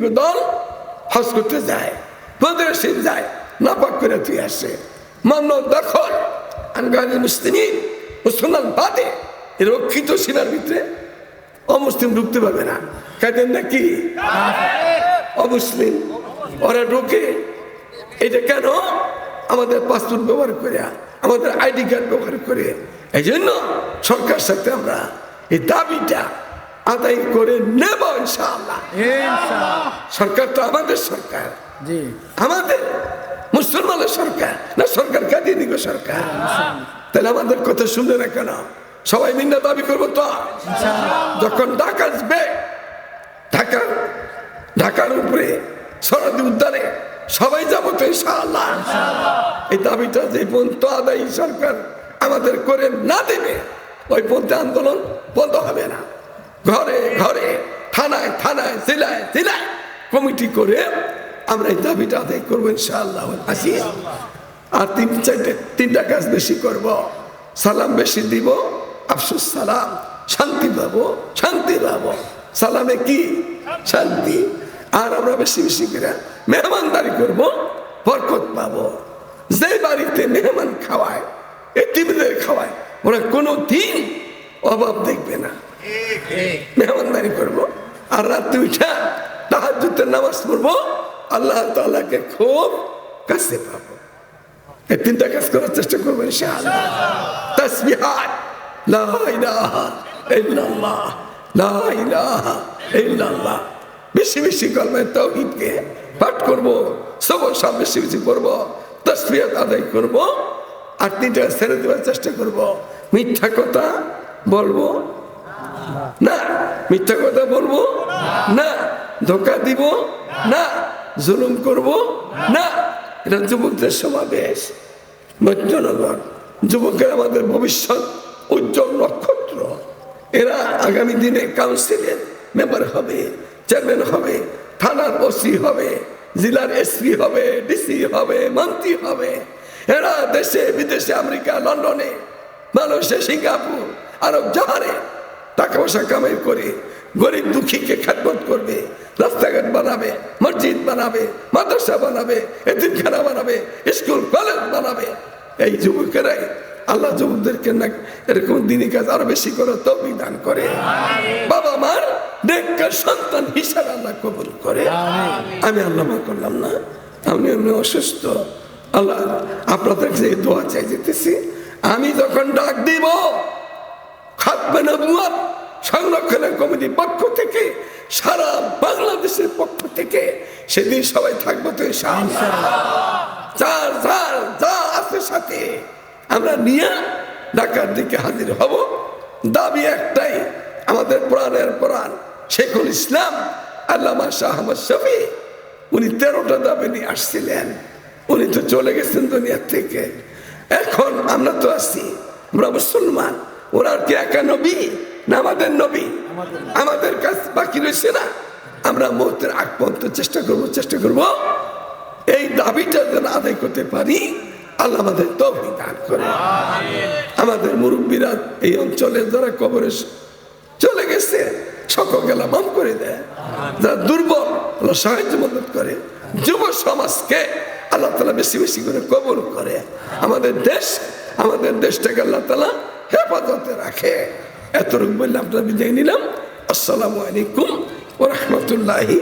দল হজ করতে যায় প্রদেশে যায়, নাপাক করে তুই আসে। মান্য দখল আনগানি মুসলিম, মুসলমান বাদে রক্ষিত সীমার ভিতরে অমুসলিম ঢুকতে পারবে না। কাদের নাকি? অমুসলিম, ওরা ঢুকে, এটা কেন? আমাদের পাসপোর্ট ব্যবহার করে, আমাদের আইডি কার্ড ব্যবহার করে এই জন্য সরকার সাথে আমরা এই দাবিটা আদায় করে নেব ইনশাআল্লাহ। সরকার তো আমাদের সরকার। আমাদের মুসলমানের সরকার না সরকার কাটিয়ে দিবে সরকার? তাহলে আমাদের কথা শুনবে না কেন? সবাই মিন্না দাবি করব তো? যখন ঢাকা আসবে ঢাকার ঢাকার উপরে সরদি উদ্যানে সবাই যাব তো ইনশাআল্লাহ। এই দাবিটা যে পর্যন্ত আদায় সরকার আমাদের করে না দেবে ওই পর্যন্ত আন্দোলন বন্ধ হবে না। ঘরে ঘরে, থানায় থানায়, জেলায় জেলায় কমিটি করে আমরা এই দাবিটা আদায় করব ইনশাআল্লাহ। আসি। আর তিন চারটে, তিনটা কাজ বেশি করব। সালাম বেশি দিব। আফসুস, সালাম। শান্তি পাবো শান্তি পাবো। সালামে কি? শান্তি। আর আমরা বেশি বেশি করে মেহমানদারি করব, বরকত পাবো। যে বাড়িতে মেহমান খাওয়ায়, এ এটিমদের খাওয়ায়, ওরা কোনো দিন অভাব দেখবে না। মেহমানদারি করব। আর রাত্রে উঠা তাহাজুতের নামাজ পড়ব। আল্লাহ তাআলাকে খুব কাছে পাবো। এই তিনটা কাজ করার চেষ্টা করব বেশি বেশি কলমে তাওহীদকে পাঠ করব সবর সব বেশি বেশি করব তাসবিহাত আদায় করব। আর তিনটা ছেড়ে দেওয়ার চেষ্টা করব। মিথ্যা কথা বলব না, মিথ্যা কথা বলব? না, ধোকা দিব? না, জুলুম করব? না, এটা যুবকদের সমাবেশ। মধ্যনগর যুবকের আমাদের ভবিষ্যৎ উজ্জ্বল নক্ষত্র। এরা আগামী দিনে কাউন্সিলের মেম্বার হবে, চেয়ারম্যান হবে, থানার ওসি হবে, জেলার এসপি হবে, ডিসি হবে, মন্ত্রী হবে। এরা দেশে, বিদেশে, আমেরিকা, লন্ডনে, মালয়েশিয়া, সিঙ্গাপুর, আরব জাহারে টাকা পয়সা কামাই করে গরিব দুঃখীকে খেদমত করবে রাস্তাঘাট বানাবে মসজিদ বানাবে মাদ্রাসা বানাবে এতিমখানা বানাবে স্কুল কলেজ বানাবে। এই যুবকেরাই আল্লাহ যুবকদেরকে না এরকম দিনই কাজ আরও বেশি করে তৌফিক দান করে। বাবা মার নেককার সন্তান হিসাবে আল্লাহ কবুল করে। আমি আল্লাহ মা করলাম না। আমি এমনি অসুস্থ। আল্লাহ আপনাদের যে দোয়া চাই যেতেছি। আমি যখন ডাক দিব সংরক্ষণের কমিটির পক্ষ থেকে সারা বাংলাদেশের পক্ষ থেকে সেদিন সবাই থাকব তো যার যার যা আছে সাথে আমরা নিয়ে ঢাকার দিকে হাজির হব। দাবি একটাই আমাদের প্রাণের প্রাণ শেখুল ইসলাম আল্লামা শাহ আহমদ শফি উনি তেরোটা দাবি নিয়ে আসছিলেন। উনি তো চলে গেছেন দুনিয়ার থেকে। এখন আমরা তো আছি আমরা মুসলমান। ওরা আর কি একা নবী? না আমাদের নবী? আমাদের কাছ বাকি রয়েছে না? আমরা মুহূর্তের আগ পর্যন্ত চেষ্টা করব চেষ্টা করব। এই দাবিটা যেন আদায় করতে পারি আল্লাহ আমাদের তৌফিক দান করে আমাদের মুরব্বীরা এই অঞ্চলে যারা কবরে চলে গেছে সকল গেলা মাফ করে দেয়। যারা দুর্বল আল্লাহ সাহায্য মদত করে। যুব সমাজকে আল্লাহ তালা বেশি বেশি করে কবর করে। আমাদের দেশ আমাদের দেশটাকে আল্লাহ তালা হেফাজতে রাখে। এতটুকু বললে আপনার বিদায় নিলাম। আসসালামু আলাইকুম ও রহমতুল্লাহি